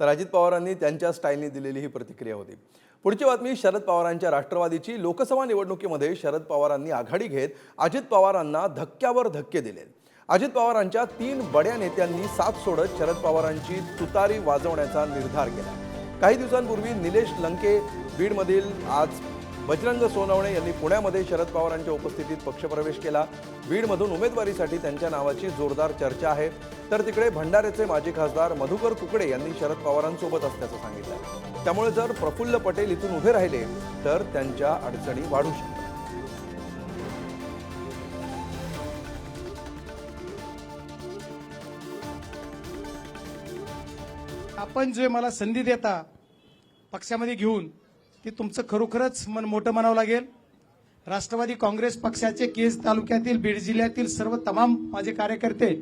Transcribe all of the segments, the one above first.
तर अजित पवारांनी त्यांच्या स्टाईलने दिलेली ही प्रतिक्रिया होती. पुढची बातमी शरद पवारांच्या राष्ट्रवादीची लोकसभा निवडणुकीमध्ये शरद पवारांनी आघाडी घेत अजित पवारांना धक्क्यावर धक्के दिले. अजित पवारांच्या तीन बड्या नेत्यांनी साथ सोडत शरद पवारांची तुतारी वाजवण्याचा निर्धार केला. काही दिवसांपूर्वी निलेश लंके बीडमधील आज बजरंग सोनवणे यांनी पुण्यामध्ये शरद पवारांच्या उपस्थितीत पक्षप्रवेश केला. बीडमधून उमेदवारीसाठी त्यांच्या नावाची जोरदार चर्चा आहे. तर तिकडे भंडाऱ्याचे माजी खासदार मधुकर कुकडे यांनी शरद पवारांसोबत असल्याचं सांगितलं. त्यामुळे जर प्रफुल्ल पटेल इथून उभे राहिले तर त्यांच्या अडचणी वाढू शकतात. आपण जे मला संधी देता पक्षामध्ये घेऊन ते तुमचं खरोखरच मन मोठं म्हणावं लागेल. राष्ट्रवादी काँग्रेस पक्षाचे केज तालुक्यातील बीड जिल्ह्यातील सर्व तमाम माझे कार्यकर्ते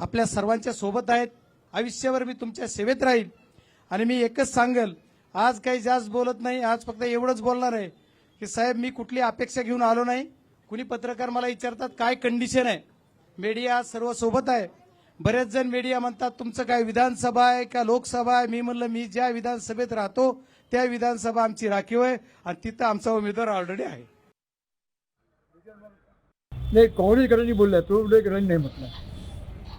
आपल्या सर्वांच्या सोबत आहेत. आयुष्यभर मी तुमच्या सेवेत राहील आणि मी एकच सांगेल आज काही जास्त बोलत नाही आज फक्त एवढंच बोलणार आहे की साहेब मी कुठली अपेक्षा घेऊन आलो नाही. कुणी पत्रकार मला विचारतात काय कंडिशन आहे? मीडिया आज सर्व सोबत आहे. बरेच जण मीडिया म्हणतात तुमचं काय विधानसभा आहे का लोकसभा आहे? मी म्हणलं मी ज्या विधानसभेत राहतो त्या विधानसभा आमची राखीव आहे आणि तिथं आमचा उमेदवार ऑलरेडी आहे. नाही काँग्रेसकरांनी बोलला तो उदयकरांनी नाही म्हटलं.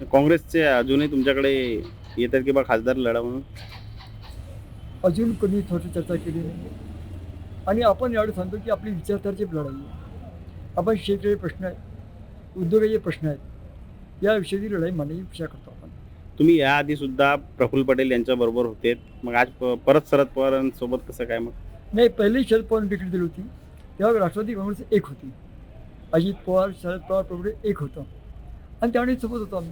काँग्रेसचे अजूनही तुमच्याकडे येतात की बा खासदार लढा म्हणून? अजून कोणी थोडी चर्चा केली नाही. आणि आपण यावेळी सांगतो की आपली विचारधाराची लढाई आहे. आपण शेतकरी प्रश्न आहेत उद्योगाचे प्रश्न आहेत या विषयाची लढाई मानवी पक्षा करतो आपण. तुम्ही याआधी सुद्धा प्रफुल्ल पटेल यांच्या बरोबर होते. मग आज प- परत शरद पवारांसोबत कसं काय मग? नाही पहिली शरद पवार तिकीट दिली होती. तेव्हा राष्ट्रवादी काँग्रेस एक होती. अजित पवार शरद पवार प्रभुडे एक होतं. आणि त्यावेळी सोबत होतो आम्ही.